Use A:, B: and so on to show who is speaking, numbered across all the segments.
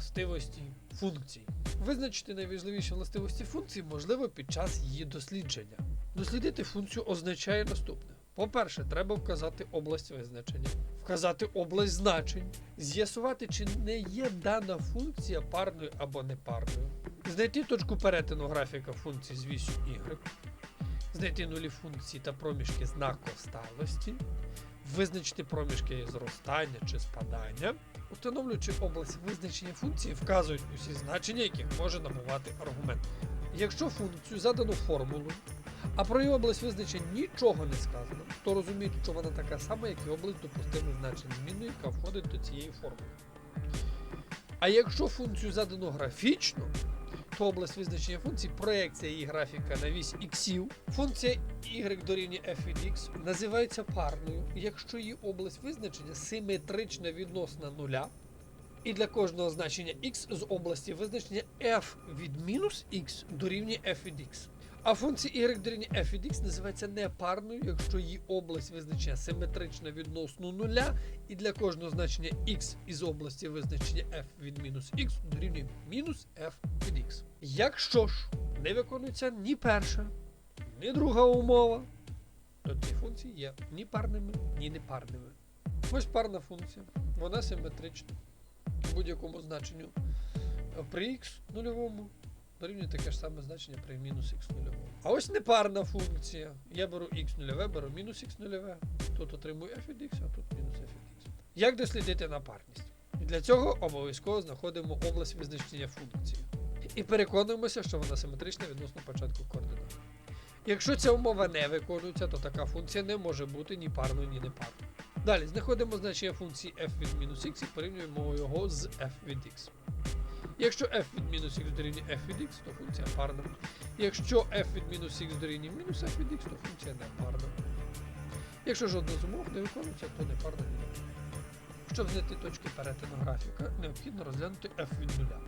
A: властивості функцій. Визначити найважливіші властивості функції можливо під час її дослідження. Дослідити функцію означає наступне. По-перше, треба вказати область визначення, вказати область значень, з'ясувати, чи не є дана функція парною або непарною, знайти точку перетину графіка функції з вісю y, знайти нулі функції та проміжки знакосталості, визначити проміжки зростання чи спадання, установлюючи область визначення функції, вказують усі значення, яких може набувати аргумент. Якщо функцію задано формулою, а про її область визначення нічого не сказано, то розуміють, що вона така сама, як і область допустимих значень змінної, яка входить до цієї формули. А якщо функцію задано графічно, то область визначення функції проекція її графіка на вісь іксів. Функція y дорівнює f від x називається парною, якщо її область визначення симетрична відносна нуля. І для кожного значення x з області визначення f від мінус x дорівнює f від x. А функція y дорівнює f від x називається непарною, якщо її область визначення симетрична відносно нуля, і для кожного значення x із області визначення f від мінус x дорівнює мінус f від x. Якщо ж не виконується ні перша, ні друга умова, то ці функції є ні парними, ні непарними. Ось парна функція, вона симетрична будь-якому значенню при x нульовому дорівнює таке ж саме значення при мінус х нульовому. А ось непарна функція. Я беру x нульове, беру мінус х нульове. Тут отримую f від x, а тут мінус f від x. Як дослідити напарність? І Для цього обов'язково знаходимо область визначення функції. І переконуємося, що вона симетрична відносно початку координат. Якщо ця умова не виконується, то така функція не може бути ні парною, ні непарною. Далі знаходимо значення функції f від мінус x і порівнюємо його з f від x. Якщо f від мінус x дорівнює f від x, то функція парна. Якщо f від мінус x дорівнює мінус f від x, то функція не парна. Якщо жодна з умов не виконується, то не парна ні. Щоб знайти точки перетину графіка, необхідно розглянути f від нуля.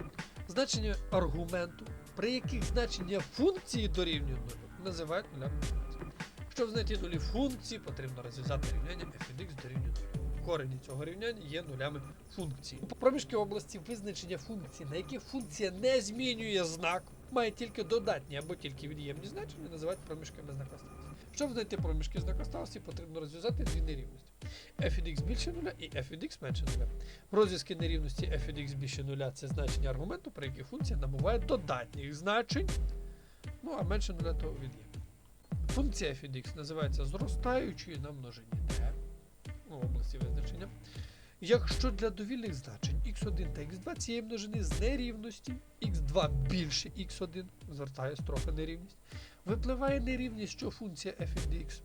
A: Значення аргументу, при яких значення функції дорівнює нулю, називають нулями. Щоб знайти нулі функції, потрібно розв'язати рівняння f від x дорівнює нулю. Корені цього рівняння є нулями функції. У проміжки області визначення функцій, на яких функція не змінює знак, має тільки додатні або тільки від'ємні значення, називають проміжками знакосталості. Щоб знайти проміжки знакосталості, потрібно розв'язати дві нерівності. f від x більше нуля і f від x менше нуля. Розв'язки нерівності f від x більше нуля це значення аргументу, при яких функція набуває додатніх значень, ну а менше нуля то від'ємні. Функція f від x називається зростаючою на множині d області визначення. Якщо для довільних значень x1 та x2 цієї множини з нерівності x2 більше x1, звертає трохи нерівність, випливає нерівність, що функція f від x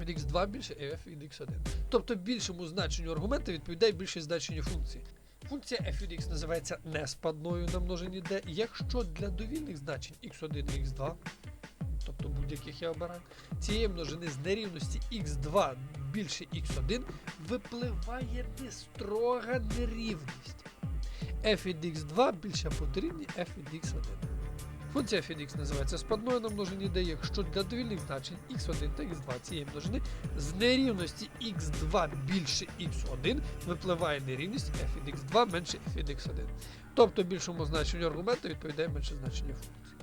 A: від x2 більше f від x1. Тобто більшому значенню аргумента відповідає більше значенню функції. Функція f від x називається неспадною на множині d, якщо для довільних значень x1 і x2 тобто будь-яких я обираю, цієї множини з нерівності x2 більше x1 випливає нестрога нерівність. f від x2 більше дорівнює f від x1. Функція f від x називається спадною на множині d, якщо для довільних значень x1 та x2 цієї множини з нерівності x2 більше x1 випливає нерівність f від x2 менше f від x1. Тобто більшому значенню аргументу відповідає менше значення функції.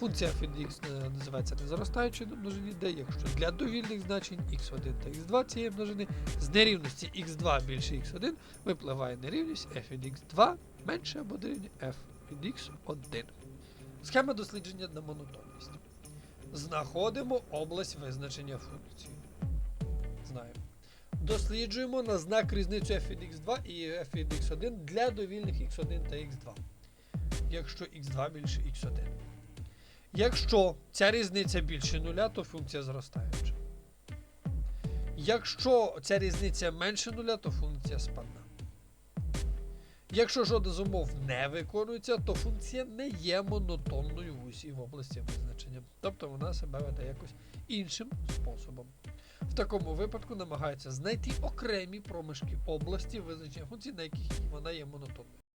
A: Функція f від x е, називається незаростаючою на множині d, якщо для довільних значень x1 та x2 цієї множини з нерівності x2 більше x1 випливає нерівність f від x2 менше або дорівнює f від x1. Схема дослідження на монотонність. Знаходимо область визначення функції. Знаємо. Досліджуємо на знак різницю f від x2 і f від x1 для довільних x1 та x2. Якщо x2 більше x1. Якщо ця різниця більше нуля, то функція зростаюча. Якщо ця різниця менше нуля, то функція спадна. Якщо жодна з умов не виконується, то функція не є монотонною в усій в області визначення. Тобто вона себе веде якось іншим способом. В такому випадку намагається знайти окремі проміжки області визначення функції, на яких вона є монотонною.